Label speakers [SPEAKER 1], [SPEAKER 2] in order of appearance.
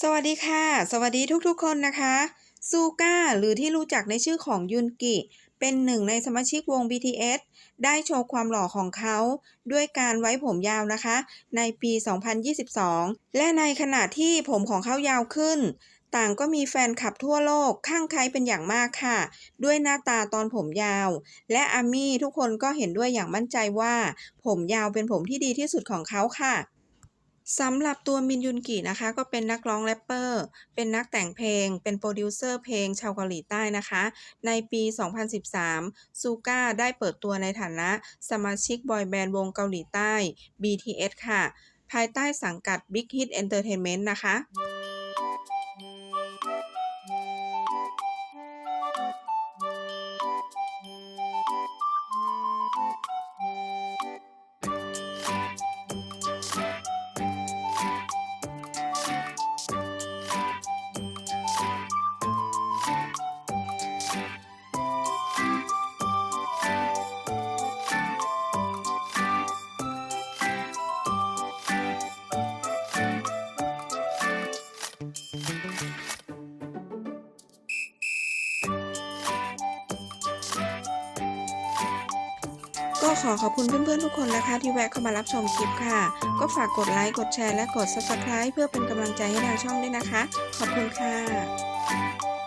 [SPEAKER 1] สวัสดีค่ะ สวัสดีทุกๆคนนะคะซูก้าหรือที่รู้จักในชื่อของยุนกิ เป็นหนึ่งในสมาชิกวง BTS ได้โชว์ความหล่อของเขา ด้วยการไว้ผมยาวนะคะ ในปี 2022 และในขณะที่ผมของเขายาวขึ้น ต่างก็มีแฟนคลับทั่วโลกข้างใครเป็นอย่างมากค่ะ ด้วยหน้าตาตอนผมยาว และอามี่ทุกคนก็เห็นด้วยอย่างมั่นใจว่า ผมยาวเป็นผมที่ดีที่สุดของเขาค่ะ สำหรับตัวมินยุนกินะคะ ก็เป็นนักร้องแรปเปอร์ เป็นนักแต่งเพลง เป็นโปรดิวเซอร์เพลงชาวเกาหลีใต้นะคะ ในปี 2013 ซูก้าได้เปิดตัวในฐานะสมาชิกบอยแบนด์วงเกาหลีใต้ BTS ค่ะ ภายใต้สังกัด Big Hit Entertainment นะคะ ก็ขอขอบคุณเพื่อนๆทุกคนนะคะที่แวะเข้ามารับชมคลิปค่ะ ก็ฝากกดไลค์กดแชร์และกด Subscribe เพื่อเป็นกำลังใจให้ทางช่องด้วยนะคะ ขอบคุณค่ะ